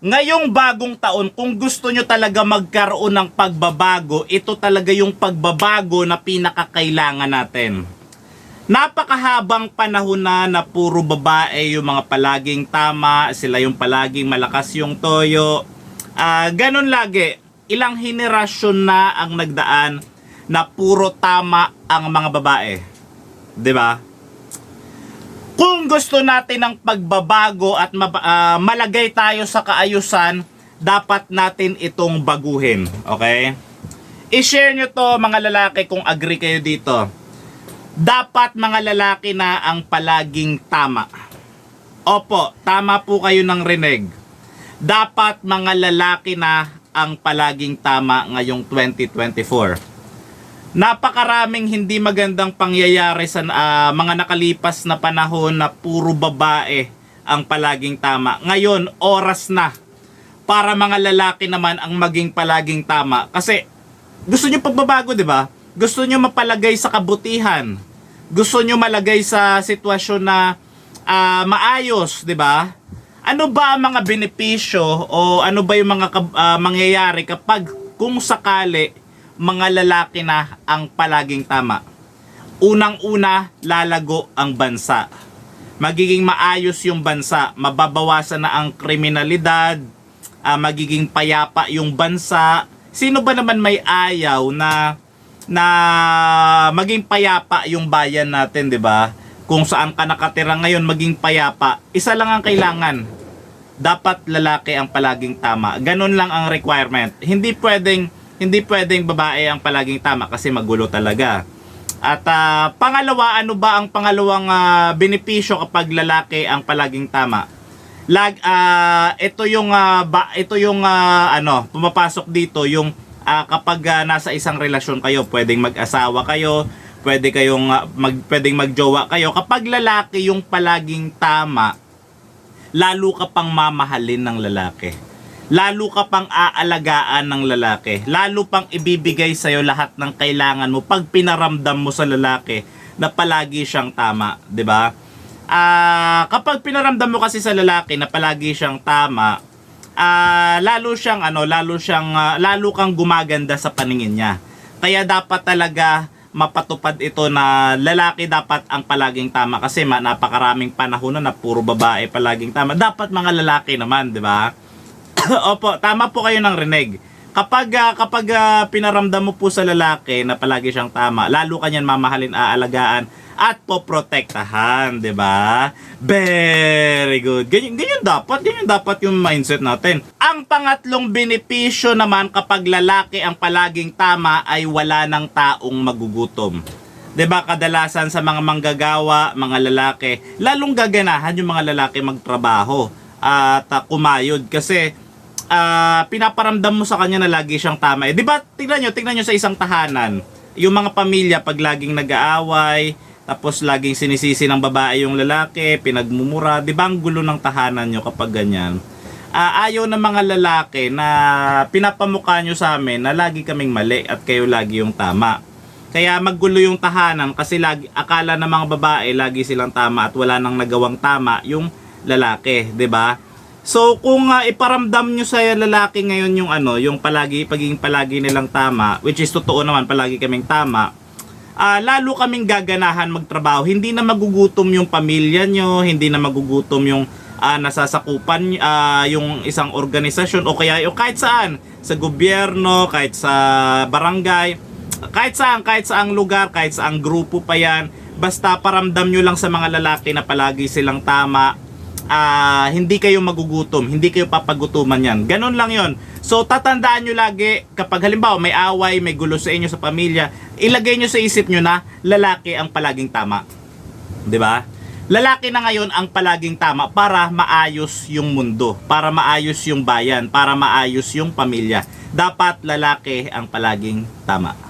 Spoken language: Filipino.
ngayong bagong taon, kung gusto nyo talaga magkaroon ng pagbabago, ito talaga yung pagbabago na pinakakailangan natin. Napakahabang panahon na na puro babae yung mga palaging tama, sila yung palaging malakas yung toyo. Ah, ganun lagi. Ilang henerasyon na ang nagdaan na puro tama ang mga babae. 'Di ba? Gusto natin ng pagbabago at ah, malagay tayo sa kaayusan, dapat natin itong baguhin. Okay? I-share nyo to mga lalaki kung agree kayo dito. Dapat mga lalaki na ang palaging tama. Opo, tama po kayo ng rinig. Dapat mga lalaki na ang palaging tama ngayong 2024 napakaraming hindi magandang pangyayari sa ah, mga nakalipas na panahon na puro babae ang palaging tama. Ngayon, oras na para mga lalaki naman ang maging palaging tama. Kasi gusto nyo pagbabago, di ba? Gusto nyo mapalagay sa kabutihan. Gusto nyo malagay sa sitwasyon na ah, maayos, di ba? Ano ba ang mga benepisyo o ano ba yung mga ah, mangyayari kapag kung sakali mga lalaki na ang palaging tama? Unang-una, lalago ang bansa. Magiging maayos yung bansa, mababawasan na ang kriminalidad, ah, magiging payapa yung bansa. Sino ba naman may ayaw na na maging payapa yung bayan natin, 'di ba? Kung saan ka nakatira ngayon maging payapa, isa lang ang kailangan. Dapat lalaki ang palaging tama. Ganun lang ang requirement. Hindi pwedeng hindi pwedeng babae ang palaging tama kasi magulo talaga. At ah, pangalawa, ano ba ang pangalawang ah, benepisyo kapag lalaki ang palaging tama? Lag ah, ito yung ah, ba, ito yung ah, ano, pumapasok dito yung ah, kapag ah, nasa isang relasyon kayo, pwedeng mag-asawa kayo, pwede kayong ah, mag pwedeng magjowa kayo. Kapag lalaki yung palaging tama, lalo ka pang mamahalin ng lalaki. Lalo ka pang aalagaan ng lalaki. Lalo pang ibibigay sa'yo lahat ng kailangan mo pag pinaramdam mo sa lalaki na palagi siyang tama, 'di ba? Ah, kapag pinaramdam mo kasi sa lalaki na palagi siyang tama, ah, lalo siyang ano, lalo siyang ah, lalo kang gumaganda sa paningin niya. Kaya dapat talaga mapatupad ito na lalaki dapat ang palaging tama kasi ma, napakaraming panahon na na puro babae palaging tama. Dapat mga lalaki naman, 'di ba? Opo, tama po kayo ng rinig. Kapag ah, kapag ah, pinaramdam mo po sa lalaki na palagi siyang tama, lalo kanyan mamahalin, aalagaan at poprotektahan, 'di ba? Very good. Ganyan, ganyan dapat, ganyan dapat yung mindset natin. Ang pangatlong benepisyo naman kapag lalaki ang palaging tama ay wala ng taong magugutom. 'Di ba kadalasan sa mga manggagawa, mga lalaki, lalong gaganahan yung mga lalaki magtrabaho at ah, kumayod kasi ah, pinaparamdam mo sa kanya na lagi siyang tama. Eh, 'di ba? Tingnan niyo, tingnan niyo sa isang tahanan. Yung mga pamilya pag laging nag-aaway, tapos laging sinisisi ng babae yung lalaki, pinagmumura, 'di ba ang gulo ng tahanan niyo kapag ganyan? Ah, ayaw ng mga lalaki na pinapamukha nyo sa amin na lagi kaming mali at kayo lagi yung tama. Kaya maggulo yung tahanan kasi lagi, akala ng mga babae lagi silang tama at wala nang nagawang tama yung lalaki, 'di ba? So kung ah, iparamdam nyo sa lalaki ngayon yung ano, yung palagi pagiging palagi nilang tama, which is totoo naman palagi kaming tama, ah, lalo kaming gaganahan magtrabaho. Hindi na magugutom yung pamilya nyo, hindi na magugutom yung ah, nasasakupan ah, yung isang organisasyon o kaya o kahit saan, sa gobyerno, kahit sa barangay, kahit saan, kahit saang lugar, kahit saang grupo pa yan, basta paramdam nyo lang sa mga lalaki na palagi silang tama, ah, hindi kayo magugutom, hindi kayo papagutuman yan. Ganon lang yon. So, tatandaan nyo lagi, kapag halimbawa may away, may gulo sa inyo sa pamilya, ilagay nyo sa isip nyo na lalaki ang palaging tama. 'Di ba? Lalaki na ngayon ang palaging tama para maayos yung mundo, para maayos yung bayan, para maayos yung pamilya. Dapat lalaki ang palaging tama.